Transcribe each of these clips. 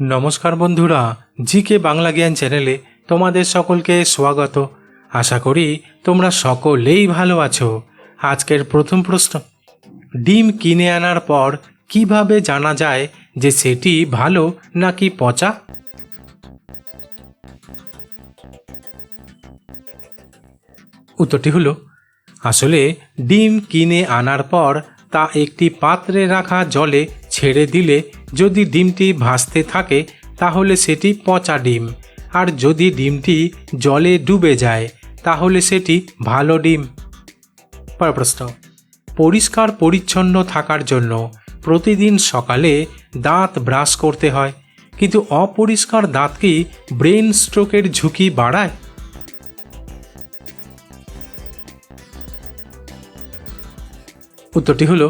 নমস্কার বন্ধুরা জি কে বাংলা জ্ঞান চ্যানেলে তোমাদের সকলকে স্বাগত। আশা করি তোমরা সকলেই ভালো আছো। আজকের প্রথম প্রশ্ন, ডিম কিনে আনার পর কীভাবে জানা যায় যে সেটি ভালো নাকি পচা? উত্তরটি হলো, আসলে ডিম কিনে আনার পর তা একটি পাত্রে রাখা জলে ছেড়ে দিলে যদি ডিমটি ভাসতে থাকে, তাহলে সেটি পচা ডিম। আর যদি ডিমটি জলে ডুবে যায়, তাহলে সেটি ভালো ডিম। প্রশ্ন। পরিষ্কার পরিচ্ছন্ন থাকার জন্য প্রতিদিন সকালে দাঁত ব্রাশ করতে হয়, কিন্তু অপরিষ্কার দাঁত কি ব্রেন স্ট্রোকের ঝুঁকি বাড়ায়? উত্তরটি হলো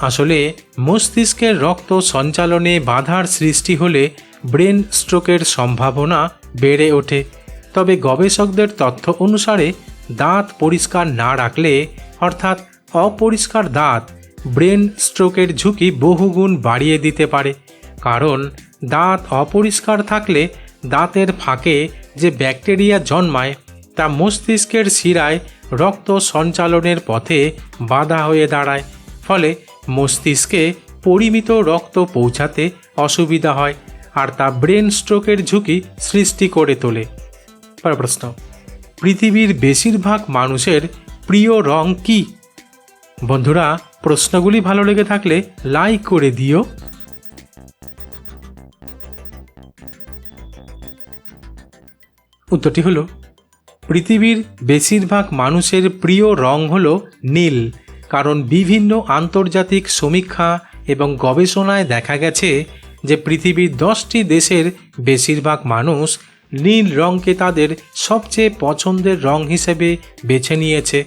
আসলে, মস্তিষ্কের রক্ত সঞ্চালনে বাধার সৃষ্টি হলে ব্রেন স্ট্রোকের সম্ভাবনা বেড়ে ওঠে। তবে গবেষকদের তথ্য অনুসারে, দাঁত পরিষ্কার না রাখলে, অর্থাৎ অপরিষ্কার দাঁত, ব্রেন স্ট্রোকের ঝুঁকি বহুগুণ বাড়িয়ে দিতে পারে। কারণ, দাঁত অপরিষ্কার থাকলে দাঁতের ফাঁকে যে ব্যাকটেরিয়া জন্মায়, তা মস্তিষ্কের শিরায় রক্ত সঞ্চালনের পথে বাধা হয়ে দাঁড়ায়। ফলে মস্তিষ্কে পরিমিত রক্ত পৌঁছাতে অসুবিধা হয় আর তা ব্রেন স্ট্রোকের ঝুঁকি সৃষ্টি করে তোলে। প্রশ্ন, পৃথিবীর বেশিরভাগ মানুষের প্রিয় রং কি? বন্ধুরা, প্রশ্নগুলি ভালো লেগে থাকলে লাইক করে দিও। উত্তরটি হলো, পৃথিবীর বেশিরভাগ মানুষের প্রিয় রং হল নীল। কারণ বিভিন্ন আন্তর্জাতিক সমীক্ষা এবং গবেষণায় দেখা গেছে যে পৃথিবীর দশটি দেশের বেশিরভাগ মানুষ নীল রঙকে তাদের সবচেয়ে পছন্দের রং হিসেবে বেছে নিয়েছে।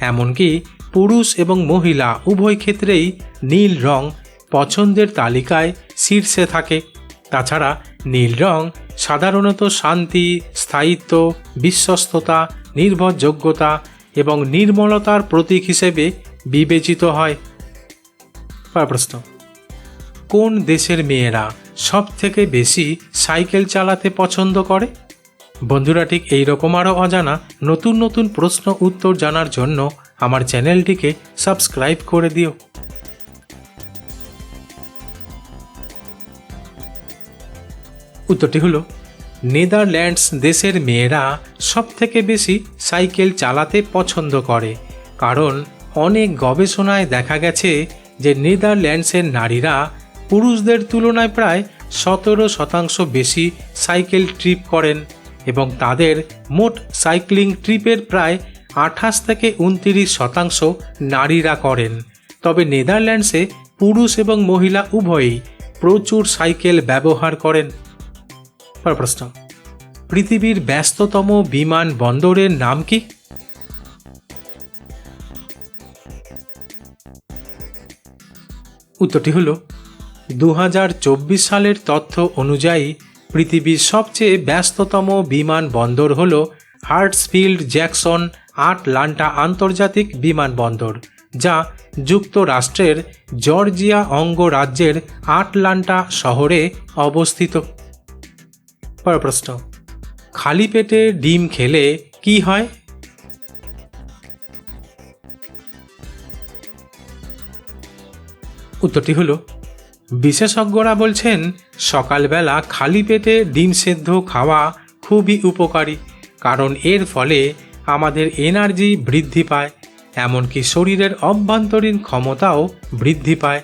এমনকি পুরুষ এবং মহিলা উভয় ক্ষেত্রেই নীল রং পছন্দের তালিকায় শীর্ষে থাকে। তাছাড়া নীল রং সাধারণত শান্তি, স্থায়িত্ব, বিশ্বস্ততা, নির্ভরযোগ্যতা এবং নির্মলতার প্রতীক হিসেবে বিবেচিত হয়। প্রশ্ন। কোন দেশের মেয়েরা সব থেকে বেশি সাইকেল চালাতে পছন্দ করে? বন্ধুরা, ঠিক এই রকম আরও অজানা নতুন নতুন প্রশ্ন উত্তর জানার জন্য আমার চ্যানেলটিকে সাবস্ক্রাইব করে দিও। উত্তরটি হলো, নেদারল্যান্ডস দেশের মেয়েরা সব থেকে বেশি সাইকেল চালাতে পছন্দ করে, কারণ অনেক গবেষণায় দেখা গেছে যে নেদারল্যান্ডসের নারীরা পুরুষদের তুলনায় প্রায় সতেরো শতাংশ বেশি সাইকেল ট্রিপ করেন এবং তাদের মোট সাইক্লিং ট্রিপের প্রায় আঠাশ থেকে উনতিরিশ শতাংশ নারীরা করেন। তবে নেদারল্যান্ডসে পুরুষ এবং মহিলা উভয়ই প্রচুর সাইকেল ব্যবহার করেন। প্রশ্ন, পৃথিবীর ব্যস্ততম বিমান বন্দরের নাম কি? উত্তরটি হল দু হাজার চব্বিশ সালের তথ্য অনুযায়ী পৃথিবীর সবচেয়ে ব্যস্ততম বিমান বন্দর হল হার্টসফিল্ড জ্যাকসন আটলান্টা আন্তর্জাতিক বিমানবন্দর যা যুক্তরাষ্ট্রের জর্জিয়া অঙ্গরাজ্যের আটলান্টা শহরে অবস্থিত। পরের প্রশ্ন, খালি পেটে ডিম খেলে কি হয়? উত্তরটি হলো, বিশেষজ্ঞরা বলছেন, সকালবেলা খালি পেটে ডিম সেদ্ধ খাওয়া খুবই উপকারী, কারণ এর ফলে আমাদের এনার্জি বৃদ্ধি পায়, এমনকি শরীরের অভ্যন্তরীণ ক্ষমতাও বৃদ্ধি পায়।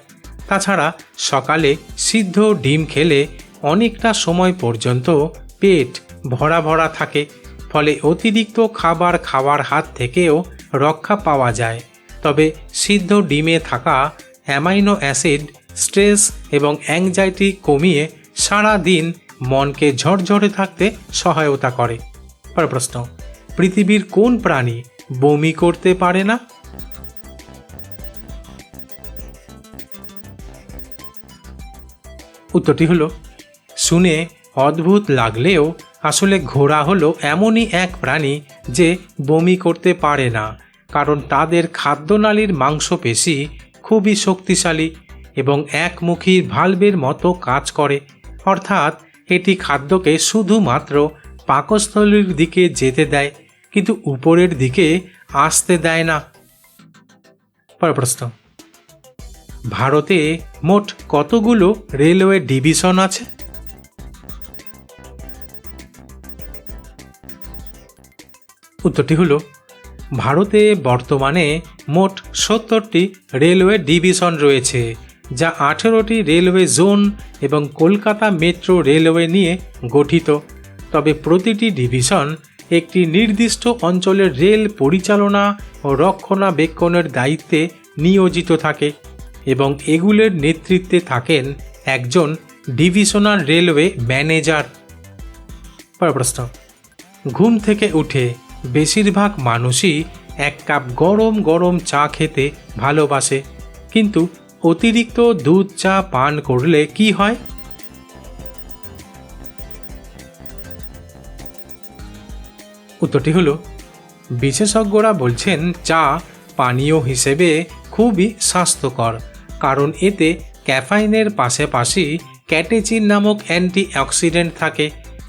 তাছাড়া সকালে সিদ্ধ ডিম খেলে অনেকটা সময় পর্যন্ত পেট ভরা ভরা থাকে, ফলে অতিরিক্ত খাবার খাওয়ার হাত থেকেও রক্ষা পাওয়া যায়। তবে সিদ্ধ ডিমে থাকা অ্যামাইনো অ্যাসিড, স্ট্রেস এবং অ্যাংজাইটি কমিয়ে সারা দিন মনকে ঝরঝরে থাকতে সহায়তা করে। পর প্রশ্ন, পৃথিবীর কোন প্রাণী বমি করতে পারে না? উত্তরটি হলো, শুনে অদ্ভুত লাগলেও আসলে ঘোড়া হলো এমনই এক প্রাণী যে বমি করতে পারে না, কারণ তাদের খাদ্যনালীর মাংসপেশি খুবই শক্তিশালী এবং একমুখী ভালভের মতো কাজ করে। অর্থাৎ এটি খাদ্যকে শুধুমাত্র পাকস্থলীর দিকে যেতে দেয়, কিন্তু উপরের দিকে আসতে দেয় না। পরের প্রশ্ন। ভারতে মোট কতগুলো রেলওয়ে ডিভিশন আছে? উত্তরটি হলো ভারতে বর্তমানে মোট সত্তরটি রেলওয়ে ডিভিশন রয়েছে, যা আঠেরোটি রেলওয়ে জোন এবং কলকাতা মেট্রো রেলওয়ে নিয়ে গঠিত। তবে প্রতিটি ডিভিশন একটি নির্দিষ্ট অঞ্চলের রেল পরিচালনা ও রক্ষণাবেক্ষণের দায়িত্বে নিয়োজিত থাকে এবং এগুলোর নেতৃত্বে থাকেন একজন ডিভিশনাল রেলওয়ে ম্যানেজার। প্রশ্ন। ঘুম থেকে উঠে বেশিরভাগ মানুষই এক কাপ গরম গরম চা খেতে ভালোবাসে। কিন্তু অতিরিক্ত দুধ চা পান করলে কি হয়? উত্তরটি হলো, বিশেষজ্ঞরা বলছেন চা পানীয় হিসেবে খুবই স্বাস্থ্যকর, কারণ এতে ক্যাফাইনের পাশাপাশি ক্যাটেচিন নামক অ্যান্টিঅক্সিডেন্ট থাকে।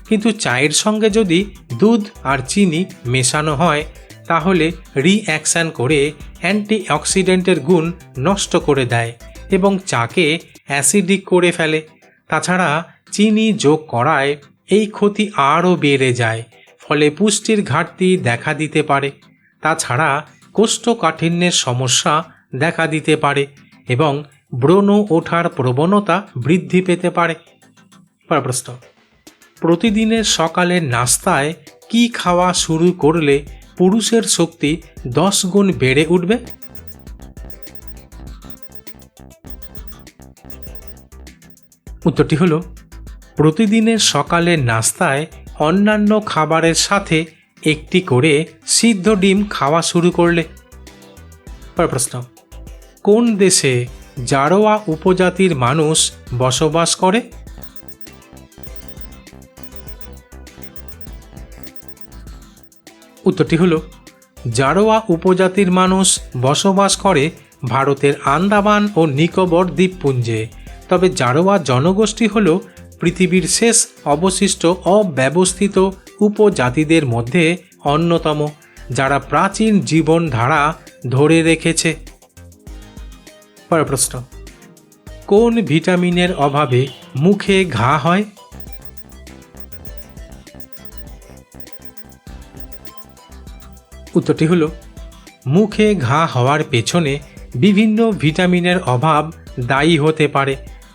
কিন্তু চায়ের সঙ্গে যদি দুধ আর চিনি মেশানো হয়, তাহলে রিঅ্যাকশান করে অ্যান্টিঅক্সিডেন্টের গুণ নষ্ট করে দেয় এবং চাকে অ্যাসিডিক করে ফেলে। তাছাড়া চিনি যোগ করায় এই ক্ষতি আরও বেড়ে যায়, ফলে পুষ্টির ঘাটতি দেখা দিতে পারে। তাছাড়া কোষ্ঠকাঠিন্যের সমস্যা দেখা দিতে পারে এবং ব্রণ ওঠার প্রবণতা বৃদ্ধি পেতে পারে। প্রশ্ন প্রতিদিনের সকালের নাস্তায় কি খাওয়া শুরু করলে পুরুষের শক্তি দশ গুণ বেড়ে উঠবে? উত্তরটি হলো, প্রতিদিনের সকালের নাস্তায় অন্যান্য খাবারের সাথে একটি করে সিদ্ধ ডিম খাওয়া শুরু করলে। প্রশ্ন, কোন দেশে জারোয়া উপজাতির মানুষ বসবাস করে? উত্তরটি হলো, জারোয়া উপজাতির মানুষ বসবাস করে ভারতের আন্দামান ও নিকোবর দ্বীপপুঞ্জে, তবে জারোয়া জনগোষ্ঠী হল পৃথিবীর শেষ অবশিষ্ট অব্যবস্থিত উপজাতিদের মধ্যে অন্যতম, যারা প্রাচীন জীবনধারা ধরে রেখেছে। পরের প্রশ্ন, কোন ভিটামিনের অভাবে মুখে ঘা হয়? উত্তরটি হলো, মুখে ঘা হওয়ার পেছনে বিভিন্ন ভিটামিনের অভাব দায়ী হতে পারে,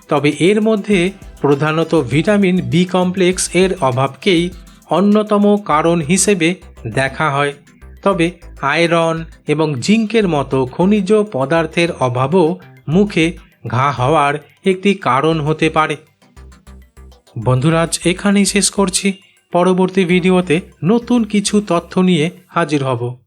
তবে এর মধ্যে প্রধানত ভিটামিন বি কমপ্লেক্স এর অভাবকেই অন্যতম কারণ হিসেবে দেখা হয়। তবে আয়রন এবং জিঙ্কের মতো খনিজ পদার্থের অভাবও মুখে ঘা হওয়ার একটি কারণ হতে পারে। বন্ধুরাজ এখানেই শেষ করছি। পরবর্তী ভিডিওতে নতুন কিছু তথ্য নিয়ে হাজির হব।